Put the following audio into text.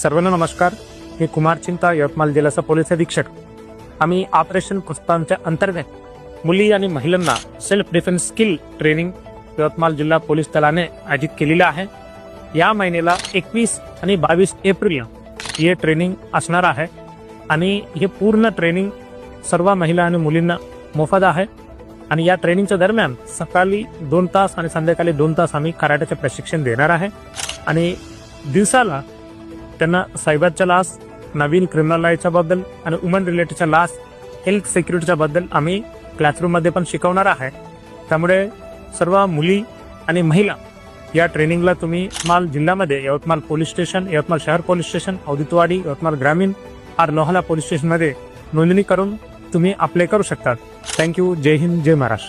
सर्वांना नमस्कार. मी कुमार चिंता यवतमाळ जिल्ह्याचा पोलीस अधीक्षक. आम्ही ऑपरेशन पुष्पांच्या अंतर्गत मुली आणि महिलांना self defence skill training Yavatmal जिल्हा पोलीस दलाने आयोजित केलेलं आहे. या महिन्याला एकवीस आणि बावीस एप्रिल हे ट्रेनिंग असणार आहे. आणि हे पूर्ण ट्रेनिंग सर्व महिला आणि मुलींना मोफत आहे. आणि या ट्रेनिंगच्या दरम्यान सकाळी दोन तास आणि संध्याकाळी दोन तास आम्ही कराट्याचे प्रशिक्षण देणार आहे. आणि दिवसाला त्यांना सायबरच्या लास नवीन क्रिमिनल राईटच्या बद्दल आणि वुमन रिलेटेडच्या लास हेल्थ सिक्युरिटीच्या बद्दल आम्ही क्लासरूममध्ये पण शिकवणार आहे. त्यामुळे सर्व मुली आणि महिला या ट्रेनिंगला तुम्ही यवतमाळ जिल्ह्यामध्ये यवतमाळ पोलीस स्टेशन यवतमाळ शहर पोलीस स्टेशन औदितवाडी यवतमाळ ग्रामीण आर लोहाला पोलीस स्टेशनमध्ये नोंदणी करून तुम्ही अप्लाय करू शकता थँक्यू जय हिंद जय महाराष्ट्र.